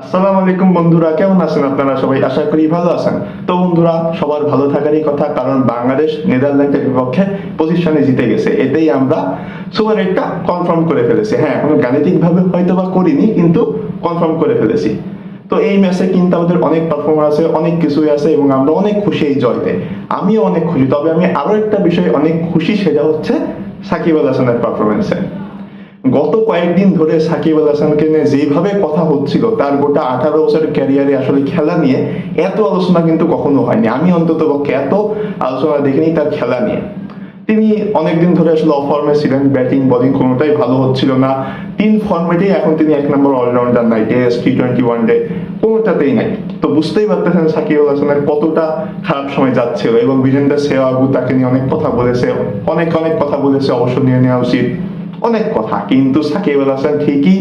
আসসালামু আলাইকুম বন্ধুরা, কেমন আছেন আপনারা সবাই? আশা করি ভালো আছেন। তো বন্ধুরা, সবার ভালো থাকারই কথা, কারণ বাংলাদেশ নেদারল্যান্ডের বিপক্ষে পজিশনে জিতে গেছে। এতেই আমরা সুপার এইটটা কনফার্ম করে ফেলেছি। হ্যাঁ এখনও গাণিতিক ভাবে হয়তো বা করিনি, কিন্তু কনফার্ম করে ফেলেছি। তো এই ম্যাচে কিন্তু আমাদের অনেক পারফরমেন্স আছে, অনেক কিছুই আছে, এবং আমরা অনেক খুশি এই জয়তে। আমিও অনেক খুশি, তবে আমি আরও একটা বিষয়ে অনেক খুশি, সেটা হচ্ছে সাকিব আল হাসানের পারফরমেন্সে গত কয়েকদিন ধরে সাকিব আল হাসানকে নিয়ে যেভাবে কথা হচ্ছিল, তার গোটা আঠারো বছরের ক্যারিয়ারে আসলে খেলা নিয়ে এত আলোচনা কিন্তু কখনো হয়নি। আমি অন্তত পক্ষে এত আলোচনা দেখিনি তার খেলা নিয়ে। তিনি অনেকদিন ধরে আসলে অফর্মে ছিলেন ব্যাটিং বলিং কোনোটাই ভালো হচ্ছিল না। তিন ফর্মেটেই এখন তিনি এক নম্বর অলরাউন্ডার নাই test T twenty one day কোনোটাতেই নাই। তো বুঝতেই পারতেছেন সাকিব আল হাসানের কতটা খারাপ সময় যাচ্ছিল এবং বিজেন্দ্র সেওয়াগু তাকে নিয়ে অনেক কথা বলেছে, অনেক অনেক কথা বলেছে অবশ্য নিয়ে নেওয়া উচিত। অনেক কথা। কিন্তু সাকিব আল হাসান ঠিকই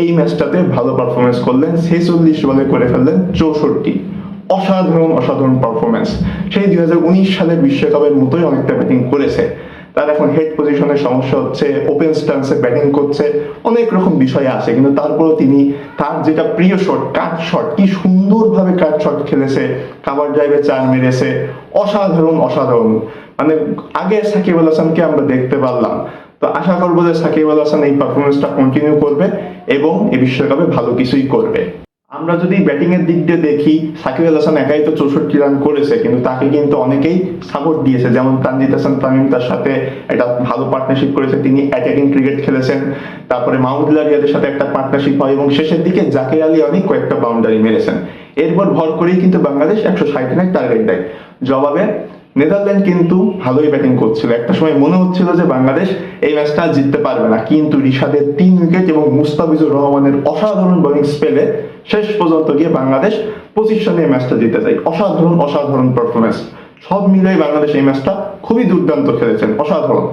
এই ম্যাচটাতে ভালো পারফরমেন্স করলেন, ছেচল্লিশ বলে করে ফেললেন চৌষট্টি। অসাধারণ অসাধারণ পারফরমেন্স সেই দুই সালের বিশ্বকাপের মতোই অনেকটা ব্যাটিং করেছে। তার এখন হেড পজিশনের সমস্যা হচ্ছে ওপেন স্ট্যান্সে ব্যাটিং করছে, অনেক রকম বিষয় আছে। কিন্তু তারপরেও তিনি তার যেটা প্রিয় শট কাট শট কি সুন্দরভাবে কাট শট খেলেছে কাভার ড্রাইভে চার মেরেছে, অসাধারণ অসাধারণ। মানে আগে সাকিব আল হাসানকে আমরা দেখতে পারলাম। তো আশা করব যে সাকিব আল হাসান এই পারফরমেন্সটা কন্টিনিউ করবে এবং এই বিশ্বকাপে ভালো কিছুই করবে। আমরা যদি ব্যাটিং এর দিক দিয়ে দেখি, সাকিব আল হাসান একাই তো চৌষট্টি রান করেছে, কিন্তু তাকে কিন্তু অনেকেই সাপোর্ট দিয়েছে। যেমন তানজিদ হাসান তামিম তার সাথে একটা ভালো পার্টনারশিপ করেছে, তিনি অ্যাটাকিং ক্রিকেট খেলেছেন। তারপরে মাহমুদুল্লাহ রিয়াদের সাথে একটা পার্টনারশিপ হয় এবং শেষের দিকে জাকির আলী অনেক কয়েকটা বাউন্ডারি মেরেছেন। এরপর ভর করেই কিন্তু বাংলাদেশ একশো ষাট রানের টার্গেট দেয়। জবাবে নেদারল্যান্ড কিন্তু ভালোই ব্যাটিং করছিল। একটা সময় মনে হচ্ছিল যে বাংলাদেশ এই ম্যাচটা জিততে পারবে না। কিন্তু রিশাদের তিন উইকেট এবং মুস্তাফিজুর রহমানের অসাধারণ বোলিং স্পেলে শেষ পর্যন্ত গিয়ে বাংলাদেশ পজিশনে এই ম্যাচটা জিতে যায় অসাধারণ অসাধারণ পারফরমেন্স সব মিলিয়ে বাংলাদেশ এই ম্যাচটা খুবই দুর্দান্ত খেলেছেন। অসাধারণ।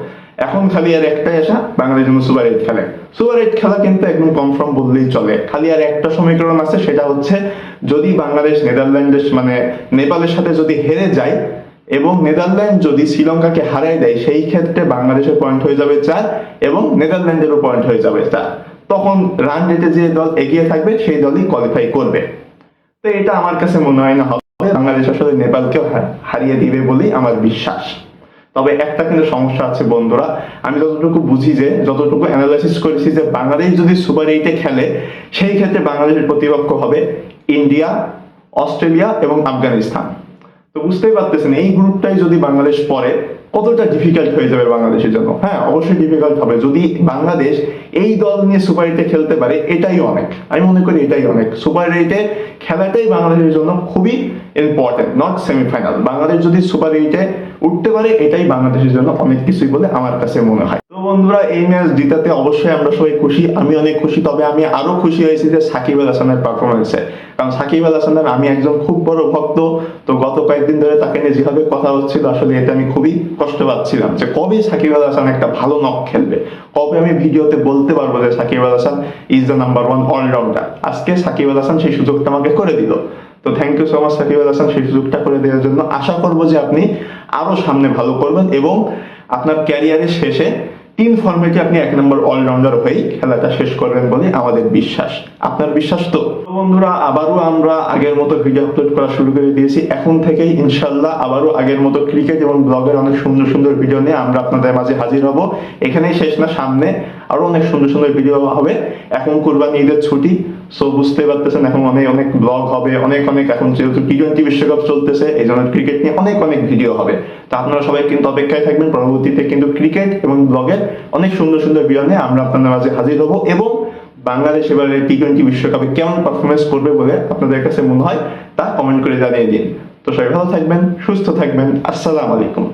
এখন খালি আর একটাই আশা, বাংলাদেশ যেন সুপার এইট খেলে। সুপার এইট খেলা কিন্তু একদম কনফার্ম বললেই চলে। খালি আর একটা সমীকরণ আছে, সেটা হচ্ছে যদি বাংলাদেশ নেদারল্যান্ডের মানে নেপালের সাথে যদি হেরে যায় এবং নেদারল্যান্ড যদি শ্রীলঙ্কাকে হারাই দেয়, সেই ক্ষেত্রে বাংলাদেশের পয়েন্ট হয়ে যাবে চার এবং নেদারল্যান্ডেরও পয়েন্ট হয়ে যাবে চার। তখন রান রেটে যে দল এগিয়ে থাকবে, সেই দলই কোয়ালিফাই করবে। তো এটা আমার কাছে মনে হয় না হবে। বাংলাদেশ আসলে নেপালকেও হারিয়ে দিবে বলেই আমার বিশ্বাস। তবে একটা কিন্তু সমস্যা আছে বন্ধুরা, আমি যতটুকু বুঝি যে, যতটুকু অ্যানালাইসিস করেছি যে, বাংলাদেশ যদি সুপার এইটে খেলে, সেই ক্ষেত্রে বাংলাদেশের প্রতিপক্ষ হবে ইন্ডিয়া, অস্ট্রেলিয়া এবং আফগানিস্তান। তো বুঝতেই পারতেছেন, এই গ্রুপটাই যদি বাংলাদেশ পড়ে, কতটা ডিফিকাল্ট হয়ে যাবে বাংলাদেশের জন্য? হ্যাঁ অবশ্যই ডিফিকাল্ট হবে। যদি বাংলাদেশ এই দল নিয়ে সুপার এইটে খেলতে পারে, এটাই অনেক। আমি মনে করি এটাই অনেক। সুপার এইটে খেলাটাই বাংলাদেশের জন্য খুবই ইম্পর্টেন্ট নট সেমিফাইনাল বাংলাদেশ যদি সুপার এইটে উঠতে পারে, এটাই বাংলাদেশের জন্য অনেক কিছুই বলে আমার কাছে মনে হয়। বন্ধুরা, এই ম্যাচ জিতাতে অবশ্যই আমরা সবাই খুশি। আমি অনেক খুশি, তবে আমি আরও খুশি হয়েছি যে সাকিব আল হাসানের পারফরমেন্সে কারণ সাকিব আল হাসানের, আমি একজন খুব বড় ভক্ত, তো গত কয়েকদিন ধরে তাকে নিয়ে যেভাবে কথা হচ্ছিল, আসলে এতে আমি খুবই কষ্ট পাচ্ছিলাম যে কবে সাকিব আল হাসান একটা ভালো নক খেলবে? কবে আমি ভিডিওতে বলতে পারব যে Shakib Al Hasan is the number one allrounder আজকে সাকিব আল হাসান সেই সুযোগটা আমাকে করে দিল। তো thank you so much Shakib Al Hasan সেই সুযোগটা করে দেওয়ার জন্য। আশা করব যে আপনি আরও সামনে ভালো করবেন এবং আপনার ক্যারিয়ারের শেষে তিন ফর্মেটে আপনি এক নম্বর অলরাউন্ডার হয়েই খেলাটা শেষ করবেন বলে আমাদের বিশ্বাস। আপনার বিশ্বাস তো? বন্ধুরা, আবারও আমরা আগের মতো ভিডিও আপলোড করা শুরু করে দিয়েছি। এখন থেকেই ইনশাল্লাহ আবারও আগের মতো ক্রিকেট এবং ব্লগের অনেক সুন্দর সুন্দর ভিডিও নিয়ে আমরা আপনাদের মাঝে হাজির হব। এখানেই শেষ না, সামনে আরও অনেক সুন্দর সুন্দর ভিডিও হবে। এখন কুরবানি ঈদের ছুটি। সো বুঝতে পারতেছেন, এখন অনেক অনেক ব্লগ হবে, অনেক অনেক এখন যেহেতু টি টোয়েন্টি বিশ্বকাপ চলতেছে, এই জন্য ক্রিকেট নিয়ে অনেক অনেক ভিডিও হবে। তো আপনারা সবাই কিন্তু অপেক্ষায় থাকবেন, পরবর্তীতে কিন্তু ক্রিকেট এবং ব্লগের অনেক সুন্দর সুন্দর ভিডিও নিয়ে আমরা আপনাদের মাঝে হাজির হব এবং বাংলাদেশ এবারে টি টোয়েন্টি বিশ্বকাপে কেমন পারফরমেন্স করবে বলে আপনাদের কাছে মনে হয় তা কমেন্ট করে জানিয়ে দিন। তো সবাই ভালো থাকবেন, সুস্থ থাকবেন, আসসালামু আলাইকুম।